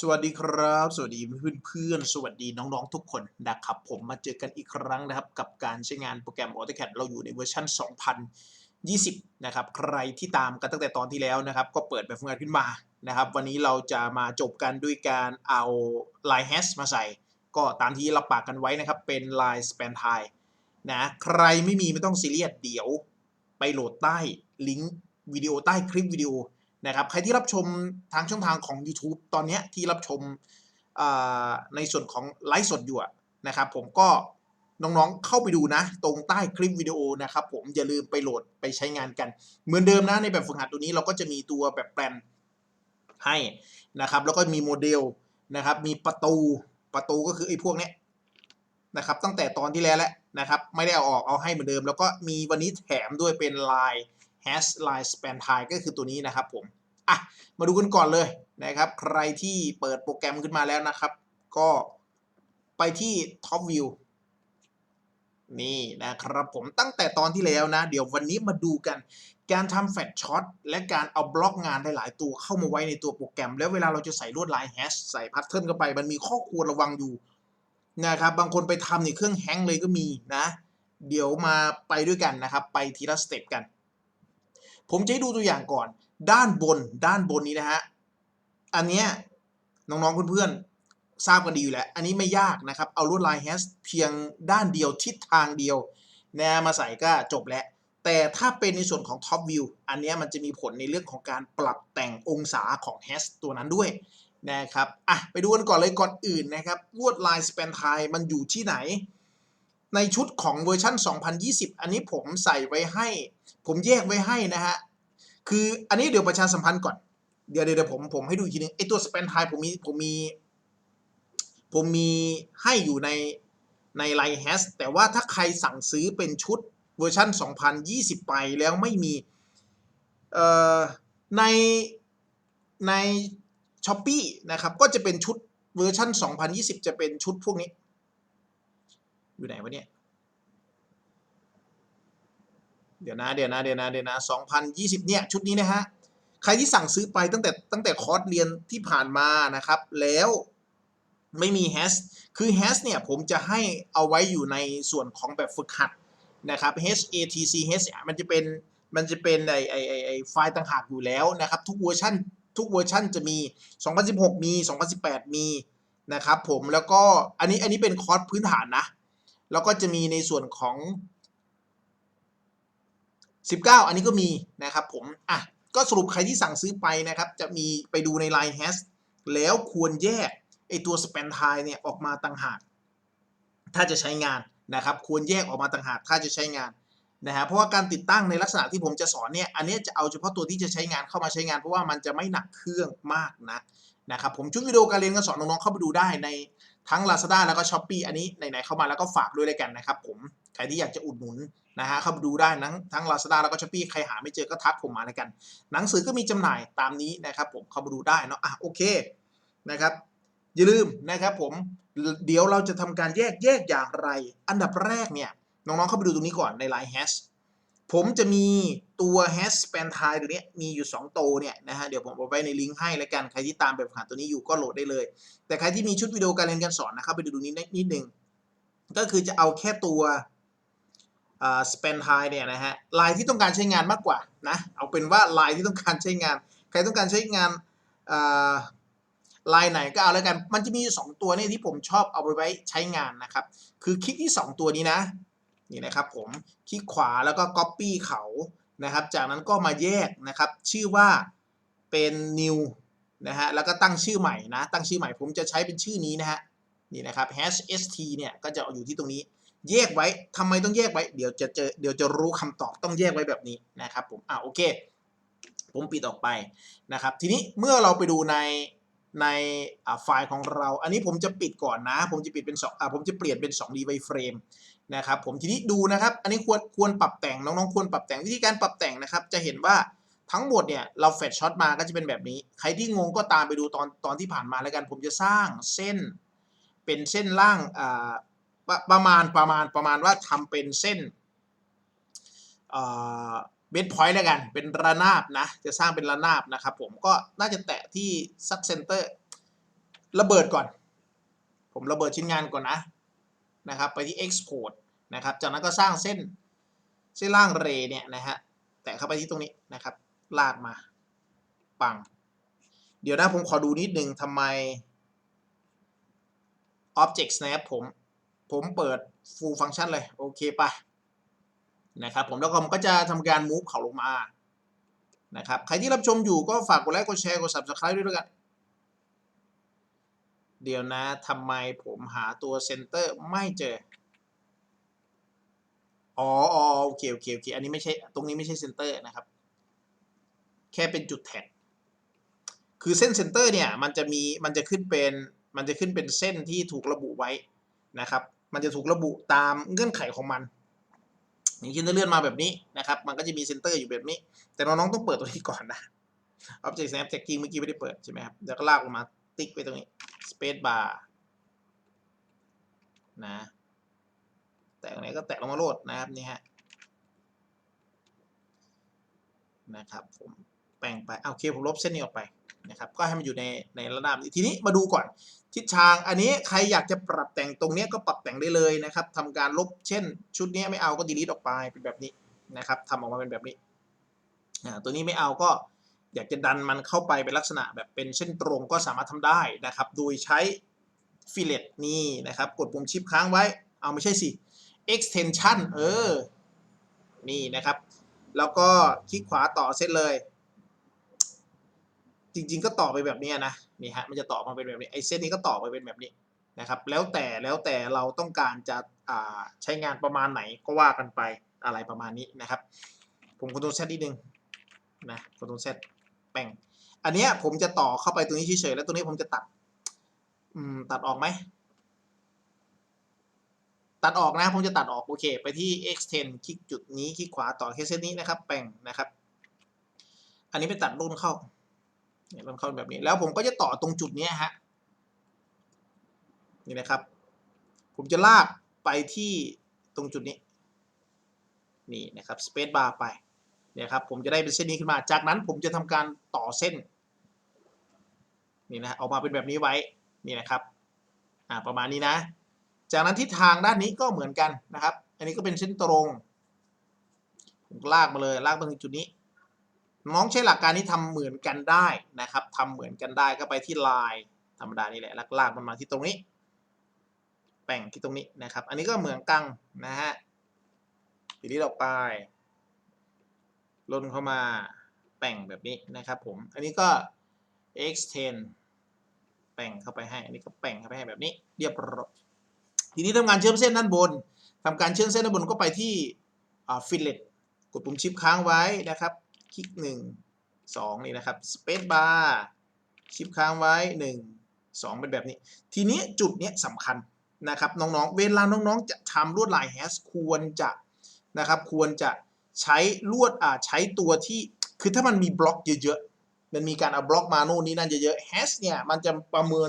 สวัสดีครับ สวัสดีเพื่อนๆสวัสดีน้องๆทุกคนนะครับ ผมมาเจอกันอีกครั้งนะครับ กับการใช้งานโปรแกรม AutoCAD เราอยู่ในเวอร์ชัน 2020 นะครับ ใครที่ตามกันตั้งแต่ตอนที่แล้วนะครับ ก็เปิดแบบฝึกงานขึ้นมานะครับ วันนี้เราจะมาจบกันด้วยการเอา Line Hash มาใส่ ก็ตามที่รับปากกันไว้นะครับ เป็น Line Span Time นะใครไม่มีไม่ต้องซีเรียสเดี๋ยว ไปโหลดใต้ลิงก์วิดีโอใต้คลิปวิดีโอ นะครับใครที่รับชมทางช่องทางของ YouTube ตอนนี้ที่รับชมในส่วนของไลฟ์สดอยู่นะครับ ผมก็น้องๆเข้าไปดูนะ ตรงใต้คลิปวิดีโอนะครับผมอย่าลืมไปโหลดไปใช้งานกัน เหมือนเดิมนะในแบบฝึกหัดตัวนี้เราก็จะมีตัวแบบแปลนให้นะครับ แล้วก็มีโมเดลนะครับ มีประตูประตูก็คือไอ้พวกเนี้ยนะครับ ตั้งแต่ตอนที่แล้วแหละนะครับ ไม่ได้เอาออกเอาให้เหมือนเดิม แล้วก็มีวันนี้แถมด้วยเป็นลาย hash line span time ก็คือตัวนี้นะครับผมอะมาดูกันก่อนเลยนะครับ ใครที่เปิดโปรแกรมขึ้นมาแล้วนะครับ ก็ไปที่ top view นี่นะครับผมตั้งแต่ตอนที่แล้วนะ เดี๋ยววันนี้มาดูกันการทำแฟลชช็อตและการเอาบล็อกงานหลายๆตัวเข้ามาไว้ในตัวโปรแกรม แล้วเวลาเราจะใส่ลวดลายแฮชใส่พัทเทิร์นเข้าไป มันมีข้อควรระวังอยู่นะครับบางคนไปทำในเครื่องแฮงเลยก็มีนะ เดี๋ยวมาไปด้วยกันนะครับ ไปทีละสเต็ปกัน ผมจะให้ดูตัวอย่างก่อน ด้านบนด้านบนนี้นะฮะอันเนี้ยน้องๆเพื่อนๆทราบกันดีอยู่แล้ว อันนี้ไม่ยากนะครับ เอาลวดลายแฮชเพียงด้านเดียวทิศทางเดียวนะมาใส่ก็จบแล้วแต่ถ้าเป็นในส่วนของ Top View อันนี้มันจะมีผลในเรื่องของการปรับแต่งองศาของแฮชตัวนั้นด้วยนะครับอะไปดูกันก่อนเลยก่อนอื่นนะครับลวดลาย span time มันอยู่ที่ไหน ในชุดของเวอร์ชัน2020 อันนี้ผมใส่ไว้ให้ ผมแยกไว้ให้นะฮะ คืออันนี้เดี๋ยวประชาสัมพันธ์ก่อน เดี๋ยวเดี๋ยวผมผมให้ดูอีกทีนึงไอตัวสเปนไทผมมีผมมี ผมมีให้อยู่ในในไลน์แฮชแต่ว่าถ้าใครสั่งซื้อเป็นชุดเวอร์ชัน2020 ไปแล้วไม่มีเอ่อในในช้อปปีนะครับ ก็จะเป็นชุดเวอร์ชัน2020 จะเป็นชุดพวกนี้ อยู่ไหนวะเนี่ย เดี๋ยวนะเดี๋ยวนะเดี๋ยวนะเดี๋ยวนะ2020 เนี่ยชุดนี้นะฮะใครที่สั่งซื้อไปตั้งแต่ตั้งแต่คอร์สเรียนที่ผ่านมานะครับ แล้วไม่มีแฮชคือแฮชเนี่ยผมจะให้เอาไว้อยู่ในส่วนของแบบฝึกหัดนะครับ HATC H มันจะเป็นมันจะเป็นไอไอไอไอไฟล์ต่างหากอยู่แล้วนะครับ ทุกเวอร์ชันทุกเวอร์ชันจะมี 2016 มี 2018 มีนะครับผมแล้วก็อันนี้อันนี้เป็นคอร์สพื้นฐานนะ แล้วก็จะมีในส่วนของ 19 อันนี้ก็มีนะครับผมอะก็สรุปใครที่สั่งซื้อไปนะครับ จะมีไปดูใน Line h a s แล้วควรแยกไอตัว Span Time เนี่ยออกมาต่างหาก ถ้าจะใช้งานนะครับ ควรแยกออกมาต่างหาก ถ้าจะใช้งานนะฮะเพราะว่าการติดตั้งในลักษณะที่ผมจะสอนเนี่ย อันนี้จะเอาเฉพาะตัวที่จะใช้งานเข้ามาใช้งาน เพราะว่ามันจะไม่หนักเครื่องมากนะนะครับผมชุดวิดีโอการเรียนการสอนน้องๆเข้าไปดูได้ใน ทั้ง Lazada แล้วก็ Shopee อันนี้ไหนๆเข้ามาแล้วก็ฝากด้วยเลยกันนะครับผมใครที่อยากจะอุดหนุนนะฮะเข้าไปดูได้ทั้งทั้ง Lazada แล้วก็ Shopee ใครหาไม่เจอก็ทักผมมาแล้วกัน หนังสือก็มีจำหน่ายตามนี้นะครับผมเข้าไปดูได้เนาะอะโอเคนะครับอย่าลืมนะครับผมเดี๋ยวเราจะทำการแยกแยกอย่างไร อันดับแรกเนี่ยน้องๆเข้าไปดูตรงนี้ก่อนใน Line Hash ผมจะมีตัว hash span time ตัวนี้มีอยู่2โตเนี่ยนะฮะเดี๋ยวผมเอาไว้ในลิงก์ให้แล้วกันใครที่ตามแบบผ่านตัวนี้อยู่ก็โหลดได้เลย แต่ใครที่มีชุดวิดีโอการเรียนการสอนนะครับไปดูนี้นิดนึงก็คือจะเอาแค่ตัว span time เนี่ยนะฮะลายที่ต้องการใช้งานมากกว่านะเอาเป็นว่าลายที่ต้องการใช้งาน ใครต้องการใช้งานลายไหนก็เอาแล้วกัน มันจะมีสองตัวนี่ที่ผมชอบเอาไปไว้ใช้งานนะครับ คือคลิกที่ 2 ตัวนี้นะ นี่นะครับผมคลิกขวาแล้วก็ Copy เขานะครับ จากนั้นก็มาแยกนะครับ ชื่อว่าเป็น new นะฮะแล้วก็ตั้งชื่อใหม่นะ ตั้งชื่อใหม่ผมจะใช้เป็นชื่อนี้นะฮะนี่นะครับ hash st เนี่ยก็จะอยู่ที่ตรงนี้ แยกไว้ทำไมต้องแยกไว้ เดี๋ยวจะเจอเดี๋ยวจะรู้คำตอบต้องแยกไว้แบบนี้นะครับผมอ่าโอเค ผมปิดออกไปนะครับ ทีนี้เมื่อเราไปดูในในไฟล์ของเรา อันนี้ผมจะปิดก่อนนะ ผมจะปิดเป็น2อ่าผมจะเปลี่ยนเป็น 2D wireframe นะครับผมทีนี้ดูนะครับ อันนี้ควรควรปรับแต่งน้องๆควรปรับแต่งวิธีการปรับแต่งนะครับ จะเห็นว่าทั้งหมดเนี่ยเราแฟลชช็อตมาก็จะเป็นแบบนี้ ใครที่งงก็ตามไปดูตอนตอนที่ผ่านมาแล้วกัน ผมจะสร้างเส้น เป็นเส้นล่างอ่าประมาณประมาณประมาณว่าทำเป็นเส้นเบสพอยต์แล้วกัน เป็นระนาบนะ จะสร้างเป็นระนาบนะครับผมก็น่าจะแตะที่ซักเซนเตอร์ระเบิดก่อน ผมระเบิดชิ้นงานก่อนนะ นะครับไปที่ export นะครับจากนั้นก็สร้างเส้นเส้นล่างเรเนี่ยนะฮะแตะเข้าไปที่ตรงนี้นะครับลากมาปัง เดี๋ยวนะผมขอดูนิดนึงทำไม Object Snap ผมผมเปิด full function เลย โอเคไปนะครับผมแล้วก็ผมก็จะทำการ move เขาลงมานะครับใครที่รับชมอยู่ก็ฝากกดไลค์กดแชร์กด subscribe ด้วยด้วยกัน เดี๋ยวนะทำไมผมหาตัวเซนเตอร์ไม่เจอ อ๋อโอเคโอเคโอเคอันนี้ไม่ใช่ตรงนี้ไม่ใช่เซนเตอร์นะครับ แค่เป็นจุดแท็กคือเส้นเซนเตอร์เนี่ยมันจะมีมันจะขึ้นเป็นมันจะขึ้นเป็นเส้นที่ถูกระบุไว้นะครับ มันจะถูกระบุตามเงื่อนไขของมันอย่างเช่นถ้าเลื่อนมาแบบนี้นะครับ มันก็จะมีเซนเตอร์อยู่แบบนี้ แต่น้องๆต้องเปิดตัวนี้ก่อนนะ Object Snap Tagging เมื่อกี้ไม่ได้เปิดใช่ไหมครับแล้วก็ลากลงมา ติ๊กไว้ตรงนี้ Space Bar นะ แตะตรงไหนก็แตะลงมาโลดนะครับนี่ฮะ นะครับผมแปลงไปโอเคผมลบเส้นนี้ออกไปนะครับ ก็ให้มันอยู่ในในระดับทีนี้มาดูก่อน ทิศทางอันนี้ใครอยากจะปรับแต่งตรงนี้ก็ปรับแต่งได้เลยนะครับทำการลบเช่น ชุดนี้ไม่เอาก็ delete ออกไปเป็นแบบนี้นะครับทำออกมาเป็นแบบนี้ตัวนี้ไม่เอาก็ อยากจะดันมันเข้าไปเป็นลักษณะแบบเป็นเส้นตรงก็สามารถทำได้นะครับ โดยใช้ fillet นี่นะครับ กดปุ่มชิปค้างไว้ เอาไม่ใช่สิ extension เออ นี่นะครับ แล้วก็คลิกขวาต่อเส้นเลย จริงๆก็ต่อไปแบบนี้นะ นี่ฮะ มันจะต่อมาเป็นแบบนี้ ไอ้เส้นนี้ก็ต่อไปเป็นแบบนี้นะครับ แล้วแต่แล้วแต่เราต้องการจะใช้งานประมาณไหนก็ว่ากันไปอะไรประมาณนี้นะครับ ผมคอนโทรลเซตนิดนึงนะคอนโทรลเซต แป้งอันเนี้ยผมจะต่อเข้าไปตรงนี้เฉยๆแล้วตรงนี้ผมจะตัด อืม ตัดออกไหม ตัดออกนะ ผมจะตัดออกโอเค ไปที่ extend คลิกจุดนี้คลิกขวาต่อแค่เส้นนี้นะครับ แป้งนะครับ อันนี้ไปตัดรุ่นเข้าเนี่ยรุ่นเข้าแบบนี้ แล้วผมก็จะต่อตรงจุดนี้ฮะนี่นะครับ ผมจะลากไปที่ตรงจุดนี้ นี่นะครับ space bar ไป เนี่ยครับผมจะได้เป็นเส้นนี้ขึ้นมา จากนั้นผมจะทำการต่อเส้นนี่นะออกมาเป็นแบบนี้ไว้นี่นะครับอ่าประมาณนี้นะ จากนั้นทิศทางด้านนี้ก็เหมือนกันนะครับ อันนี้ก็เป็นเส้นตรงผมลากมาเลยลากมาถึงจุดนี้น้องใช้หลักการนี้ทำเหมือนกันได้นะครับทำเหมือนกันได้ก็ไปที่ลายธรรมดานี่แหละลากมันมาที่ตรงนี้ แป่งที่ตรงนี้นะครับ อันนี้ก็เหมือนกังนะฮะทีนี้ออกไป ลนเข้ามาแป่งแบบนี้นะครับผม อันนี้ก็ extend แป่งเข้าไปให้ อันนี้ก็แป่งเข้าไปให้แบบนี้ เรียบร้อย ทีนี้ทำการเชื่อมเส้นด้านบนทำการเชื่อมเส้นด้านบนก็ไปที่อ่า fillet กดปุ่มชิปค้างไว้นะครับ คลิกหนึ่งสองนี่นะครับ space bar ชิปค้างไว้หนึ่งสองเป็นแบบนี้ ทีนี้จุดนี้สำคัญนะครับน้องๆ เวลาน้องๆ จะทำลวดลายแฮชควรจะนะครับ ควรจะ ใช้ลวดอ่าใช้ตัวที่คือถ้ามันมีบล็อกเยอะๆ มันมีการเอาบล็อกมาโน่นนี่นั่นเยอะๆแฮชเนี่ยมันจะประเมิน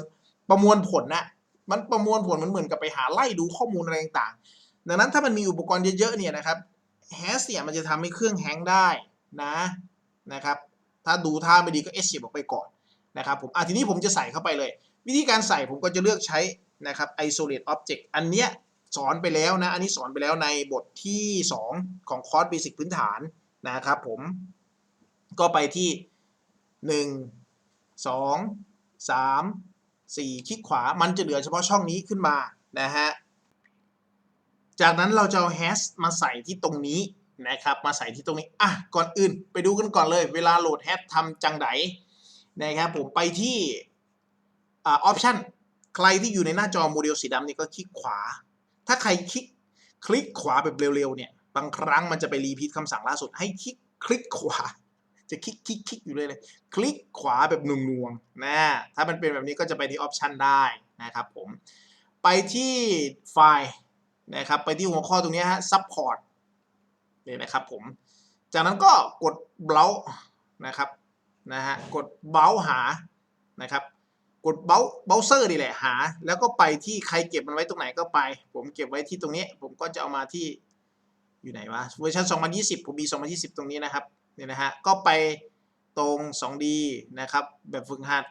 ประมวลผลนะมันประมวลผลมันเหมือนกับไปหาไล่ดูข้อมูลอะไรต่างๆ ดังนั้นถ้ามันมีอุปกรณ์เยอะๆ เนี่ยนะครับแฮชเนี่ยมันจะทำให้เครื่องแฮงก์ได้นะนะครับ ถ้าดูท่าไม่ดีก็ escape ออกไปก่อนนะครับผมอะทีนี้ผมจะใส่เข้าไปเลย วิธีการใส่ผมก็จะเลือกใช้นะครับ isolate object อันเนี้ย สอนไปแล้วนะ อันนี้สอนไปแล้วในบทที่ 2 ของคอร์สเบสิกพื้นฐานนะครับผม ก็ไปที่ 1 2 3 4 คลิกขวา มันจะเหลือเฉพาะช่องนี้ขึ้นมานะฮะ จากนั้นเราจะเอา hash มาใส่ที่ตรงนี้นะครับ มาใส่ที่ตรงนี้ อะ ก่อนอื่น ไปดูกันก่อนเลย เวลาโหลดแฮชทำจังไดนะครับผมไปที่อ่าออปชันใครที่อยู่ในหน้าจอโมเดลสีดำนี่ก็คลิกขวา ถ้าใครคลิกคลิกขวาแบบเร็วๆเนี่ย บางครั้งมันจะไปรีพีทคำสั่งล่าสุดให้คลิกคลิกขวา จะคลิกคลิกคลิกอยู่เลยเลย คลิกขวาแบบหน่วงๆนะ ถ้ามันเป็นแบบนี้ก็จะไปที่ออปชันได้นะครับผม ไปที่ไฟล์นะครับ ไปที่หัวข้อตรงนี้ฮะ support นี่นะครับผม จากนั้นก็กด browse นะครับนะฮะ กด browse หานะครับ กด browse browser นี่แหละหา แล้วก็ไปที่ใครเก็บมันไว้ตรงไหนก็ไป ผมเก็บไว้ที่ตรงนี้ ผมก็จะเอามาที่อยู่ไหนวะเวอร์ชัน2020 ผมมี 2020 ตรงนี้นะครับนี่นะฮะก็ไปตรง 2D นะครับ แบบฝึกหัด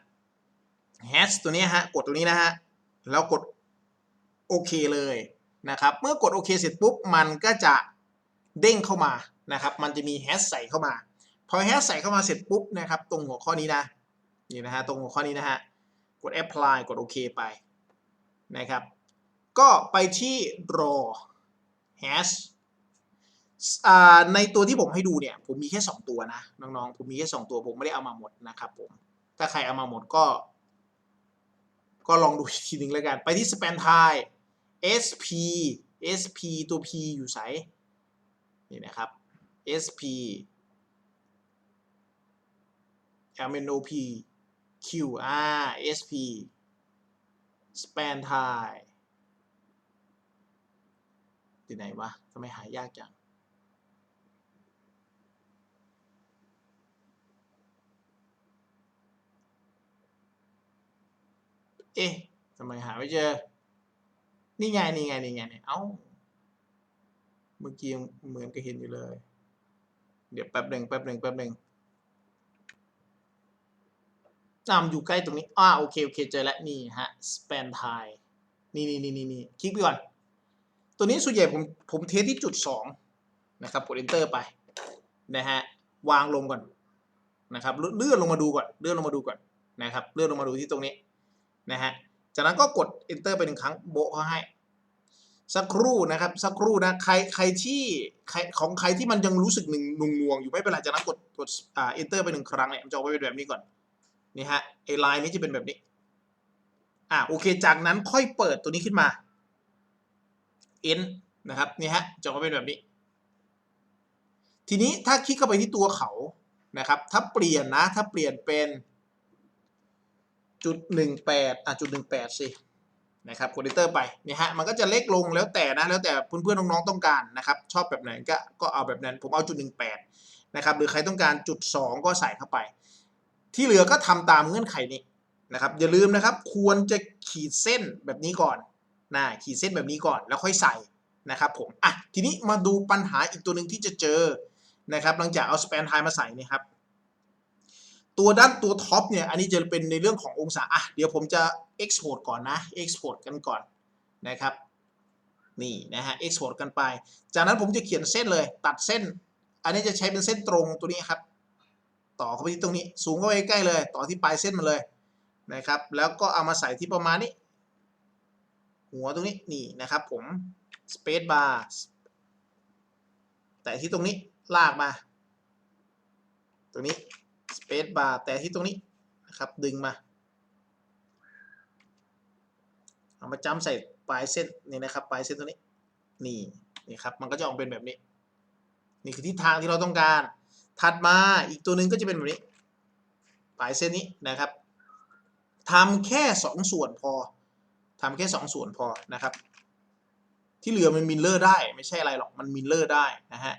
hash ตัวนี้ฮะกดตัวนี้นะฮะแล้วกดโอเคเลยนะครับเมื่อกดโอเคเสร็จปุ๊บมันก็จะเด้งเข้ามานะครับ มันจะมีแฮชใส่เข้ามา พอแฮชใส่เข้ามาเสร็จปุ๊บนะครับ ตรงหัวข้อนี้นะนี่นะฮะตรงหัวข้อนี้นะฮะ กด apply กดโอเคไปนะครับ ก็ไปที่ raw hash อ่าในตัวที่ผมให้ดูเนี่ยผมมีแค่ 2 ตัวนะน้องๆผมมีแค่ 2 ตัวผมไม่ได้เอามาหมดนะครับผมถ้าใครเอามาหมดก็ ก็ลองดูอีกทีหนึ่งแล้วกัน ไปที่ span time sp sp ตัว p อยู่ไสนี่นะครับ sp MNOP QR SP span time ที่ไหนวะทำไมหายากจัง เอ๊ะทำไมหาไม่เจอ นี่ไง นี่ไง นี่ไงเนี่ย เอ้า เมื่อกี้เหมือนกับเห็นอยู่เลย เดี๋ยวแป๊บหนึ่งแป๊บหนึ่งแป๊บหนึ่ง นำอยู่ใกล้ตรงนี้อ่าโอเคโอเคเจอแล้วนี่ฮะ span time นี่นี่นี่นี่นี่คลิกไปก่อน ตัวนี้ส่วนใหญ่ผมผมเทสที่จุดสองนะครับกด enter ไปนะฮะวางลงก่อนนะครับเลื่อนลงมาดูก่อนเลื่อนลงมาดูก่อนนะครับเลื่อนลงมาดูที่ตรงนี้นะฮะจากนั้นก็กด enter ไปหนึ่งครั้งโบะเขาให้สักครู่นะครับสักครู่นะใครใครที่ใครของใครที่มันยังรู้สึกหนึ่งนุ่งงวงอยู่ไม่เป็นไรจากนั้นกดกดอ่า enter ไปหนึ่งครั้งเนี่ยมันจะออกมาเป็นแบบนี้ก่อน นี่ฮะไอ้ลายนี้จะเป็นแบบนี้ อ่าโอเค จากนั้นค่อยเปิดตัวนี้ขึ้นมา end นะครับนี่ฮะจะออกมาเป็นแบบนี้ ทีนี้ถ้าคลิกเข้าไปที่ตัวเขานะครับ ถ้าเปลี่ยนนะ ถ้าเปลี่ยนเป็นจุดหนึ่งแปดอะจุดหนึ่งแปดสินะครับกด enter ไปนี่ฮะมันก็จะเล็กลงแล้วแต่นะแล้วแต่เพื่อนๆน้องๆต้องการนะครับ ชอบแบบไหนก็ก็เอาแบบนั้นผมเอาจุดหนึ่งแปดนะครับหรือใครต้องการจุดสองก็ใส่เข้าไป ที่เหลือก็ทำตามเงื่อนไขนี้นะครับ อย่าลืมนะครับ ควรจะขีดเส้นแบบนี้ก่อนนะขีดเส้นแบบนี้ก่อนแล้วค่อยใส่นะครับผมอะทีนี้มาดูปัญหาอีกตัวหนึ่งที่จะเจอนะครับหลังจากเอา span time มาใส่นี่ครับตัวด้านตัวท็อปเนี่ยอันนี้จะเป็นในเรื่องขององศาอะเดี๋ยวผมจะ export ก่อนนะ export กันก่อนนะครับ นี่นะฮะ export กันไป จากนั้นผมจะเขียนเส้นเลย ตัดเส้น อันนี้จะใช้เป็นเส้นตรงตัวนี้ครับ ต่อเข้าไปที่ตรงนี้ สูงเข้าไปใกล้เลย ต่อที่ปลายเส้นมาเลยนะครับ แล้วก็เอามาใส่ที่ประมาณนี้ หัวตรงนี้นี่นะครับผม space bar แต่ที่ตรงนี้ลากมา ตรงนี้ space bar แต่ที่ตรงนี้นะครับดึงมา เอามาจ้ำใส่ปลายเส้นนี่นะครับปลายเส้นตรงนี้นี่นี่ครับมันก็จะออกเป็นแบบนี้ นี่คือทิศทางที่เราต้องการ ถัดมาอีกตัวหนึ่งก็จะเป็นแบบนี้ปลายเส้นนี้นะครับทำแค่ 2 ส่วนพอทำแค่ 2 ส่วนพอนะครับ ที่เหลือมันมินเลอร์ได้ไม่ใช่อะไรหรอกมันมินเลอร์ได้นะฮะ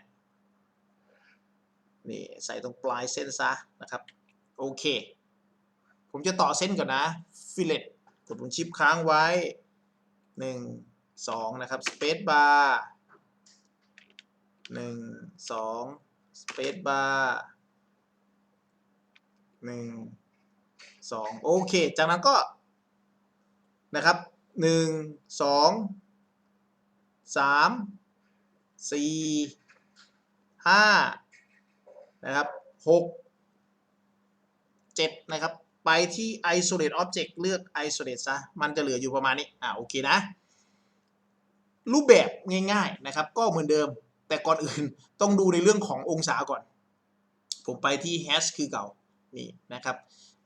นี่ใส่ตรงปลายเส้นซะนะครับโอเค ผมจะต่อเส้นก่อนนะฟิเลตกดปุ่มชิปค้างไว้ 1 2 นะครับสเปซบาร์หนึ่งสอง สเปซบาร์หนึ่งสองโอเค จากนั้นก็นะครับหนึ่งสองสามสี่ห้านะครับหกเจ็ดนะครับ ไปที่ isolate object เลือก isolate ซะ มันจะเหลืออยู่ประมาณนี้ อ่าโอเคนะ รูปแบบง่ายๆนะครับ ก็เหมือนเดิม แต่ก่อนอื่นต้องดูในเรื่องขององศาก่อน ผมไปที่ hash คือเก่า นี่นะครับ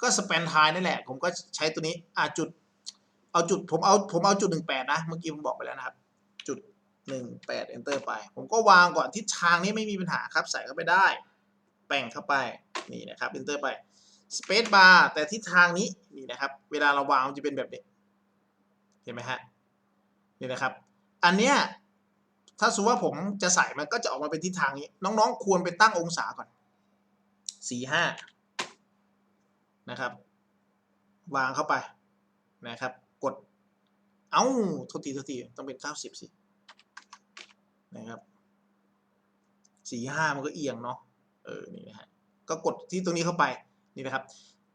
ก็ span time นั่นแหละ ผมก็ใช้ตัวนี้อ่าจุด เอาจุด ผมเอา ผมเอาจุด 18 นะ เมื่อกี้ผมบอกไปแล้วนะครับ จุด 18 enter ไป ผมก็วางก่อนทิศทางนี้ไม่มีปัญหาครับ ใส่เข้าไปได้ แป่งเข้าไป นี่นะครับ enter ไป space bar แต่ทิศทางนี้ นี่นะครับ เวลาเราวางมันจะเป็นแบบนี้ เห็นไหมฮะ นี่นะครับ อันเนี้ย ถ้าสมมติว่าผมจะใส่มันก็จะออกมาเป็นทิศทางนี้ น้องๆ ควรไปตั้งองศาก่อนสี่ห้านะครับ วางเข้าไปนะครับ กด เอ้าทษทีทษทีต้องเป็นเก้าสิบสินะครับสี่ห้ามันก็เอียงเนาะเออนี่นะฮะก็กดที่ตรงนี้เข้าไปนี่นะครับ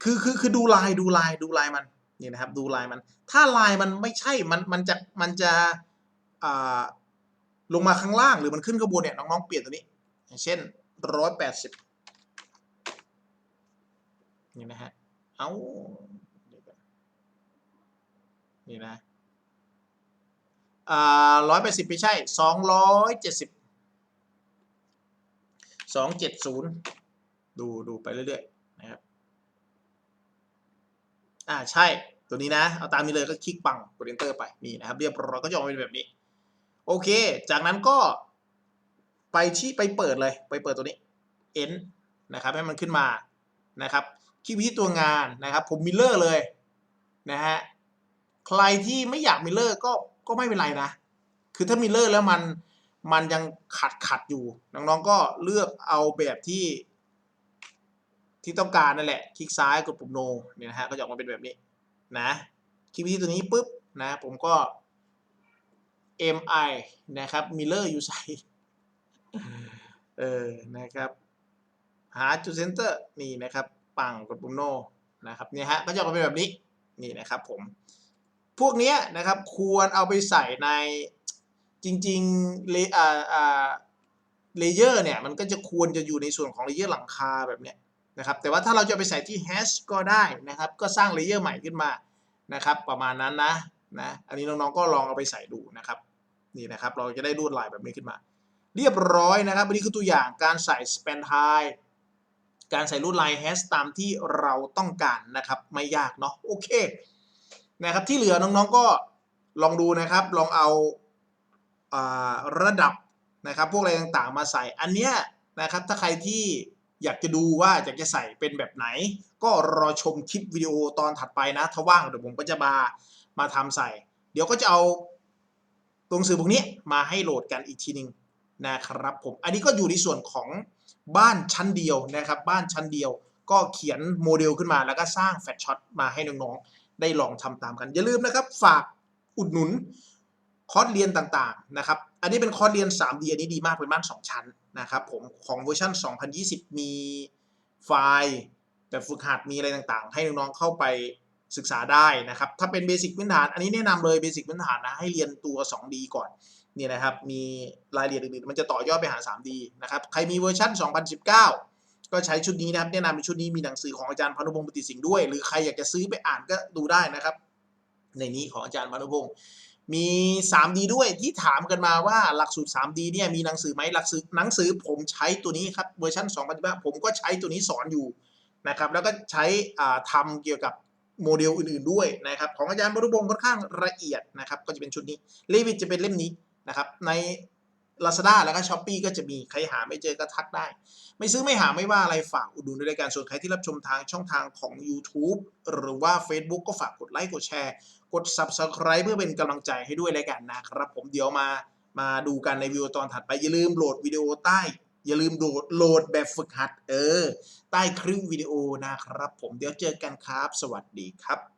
คือคือคือดูลายดูลายดูลายมันนี่นะครับ ดูลายมัน ถ้าลายมันไม่ใช่มันมันจะมันจะอ่า ลงมาข้างล่างหรือมันขึ้นข้างบนเนี่ยน้องๆเปลี่ยนตัวนี้ อย่างเช่นร้อยแปดสิบนี่นะฮะ เอานี่นะอ่าร้อยแปดสิบไม่ใช่สองร้อยเจ็ดสิบสองเจ็ดศูนย์ดูดูไปเรื่อยๆนะครับ อ่าใช่ตัวนี้นะ เอาตามนี้เลยก็คลิกปังกด enter ไป นี่นะครับ เรียบร้อยก็จะออกมาเป็นแบบนี้ โอเค จากนั้นก็ไปที่ไปเปิดเลย ไปเปิดตัวนี้ end นะครับ ให้มันขึ้นมานะครับคลิปที่ตัวงานนะครับ ผมมิลเลอร์เลยนะฮะใครที่ไม่อยากมิลเลอร์ก็ก็ไม่เป็นไรนะ คือถ้ามิลเลอร์แล้วมันมันยังขัดขัดอยู่ น้องๆก็เลือกเอาแบบที่ที่ต้องการนั่นแหละ คลิกซ้ายกดปุ่ม no เนี่ยนะฮะก็จะออกมาเป็นแบบนี้นะ คลิปที่ตัวนี้ปุ๊บนะ ผมก็ mi นะครับ mirror อยู่ใส่เออนะครับ หาจุดเซนเตอร์นี่นะครับปังกดปุ่ม no นะครับเนี่ยฮะก็จะออกมาเป็นแบบนี้นี่นะครับผม พวกนี้นะครับควรเอาไปใส่ในจริงๆเลอ่าอ่าเลเยอร์เนี่ยมันก็จะควรจะอยู่ในส่วนของเลเยอร์หลังคาแบบเนี้ยนะครับแต่ว่าถ้าเราจะไปใส่ที่แฮชก็ได้นะครับ ก็สร้างเลเยอร์ใหม่ขึ้นมานะครับ ประมาณนั้นนะ นะอันนี้น้องๆก็ลองเอาไปใส่ดูนะครับนี่นะครับเราจะได้ลวดลายแบบนี้ขึ้นมา เรียบร้อยนะครับอันนี้คือตัวอย่างการใส่ span tie การใส่ลวดลายแฮชตามที่เราต้องการนะครับไม่ยากเนาะโอเคนะครับที่เหลือน้องๆก็ลองดูนะครับลองเอาอาระดับนะครับพวกอะไรต่างๆมาใส่อันเนี้ยนะครับถ้าใครที่อยากจะดูว่าอยากจะใส่เป็นแบบไหน ก็รอชมคลิปวิดีโอตอนถัดไปนะ ถ้าว่างเดี๋ยวผมก็จะมา มาทำใส่ เดี๋ยวก็จะเอาตัวหนังสือพวกนี้มาให้โหลดกันอีกทีหนึ่งนะครับผม อันนี้ก็อยู่ในส่วนของบ้านชั้นเดียวนะครับ บ้านชั้นเดียวก็เขียนโมเดลขึ้นมาแล้วก็สร้างแฟลชช็อตมาให้น้องๆ ได้ลองทำตามกัน อย่าลืมนะครับฝากอุดหนุนคอร์สเรียนต่างๆนะครับ อันนี้เป็นคอร์สเรียน 3D อันนี้ดีมากเป็นบ้าน 2 ชั้นนะครับผมของเวอร์ชัน2020 มีไฟล์แบบฝึกหัดมีอะไรต่างๆ ให้น้องๆเข้าไป ศึกษาได้นะครับ ถ้าเป็นเบสิกพื้นฐาน อันนี้แนะนำเลยเบสิกพื้นฐานนะให้เรียนตัว 2D ก่อนนี่นะครับมีรายละเอียดอื่นๆมันจะต่อยอดไปหา 3D นะครับใครมีเวอร์ชัน2019 ก็ใช้ชุดนี้นะครับแนะนำเป็นชุดนี้มีหนังสือของอาจารย์พานุพงศ์ปฏิสิงห์ด้วย หรือใครอยากจะซื้อไปอ่านก็ดูได้นะครับ ในนี้ของอาจารย์พานุพงศ์มี 3D ด้วยที่ถามกันมาว่าหลักสูตร 3D เนี่ยมีหนังสือไหมหลักสูตรหนังสือผมใช้ตัวนี้ครับเวอร์ชัน2015ผมก็ใช้ตัวนี้สอนอยู่นะครับแล้วก็ใช้อ่าทำเกี่ยวกับ โมเดลอื่นๆด้วยนะครับของอาจารย์พานุพงศ์ค่อนข้างละเอียดนะครับก็จะเป็นชุดนี้เลวิตจะเป็นเล่มนี้นะครับใน Lazada แล้วก็ s h อ p e e ก็จะมีใครหาไม่เจอก็ทักได้ ไม่ซื้อไม่หาไม่ว่าอะไรฝากอุดหนุนด้วยรายการส่วนใครที่รับชมทางช่องทางของ YouTube หรือว่า Facebook ก็ฝากกดไลค์กดแชร์ กด Subscribe เพื่อเป็นกำลังใจให้ด้วยรายการนะครับ ผมเดี๋ยวมามาดูกันในวิดีโอตอนถัดไปอย่าลืมโหลดวิดีโอใต้ อย่าลืมโหลดโหลดแบบฝึกหัด เออ ใต้คลิปวิดีโอนะครับ ผมเดี๋ยวเจอกันครับ สวัสดีครับ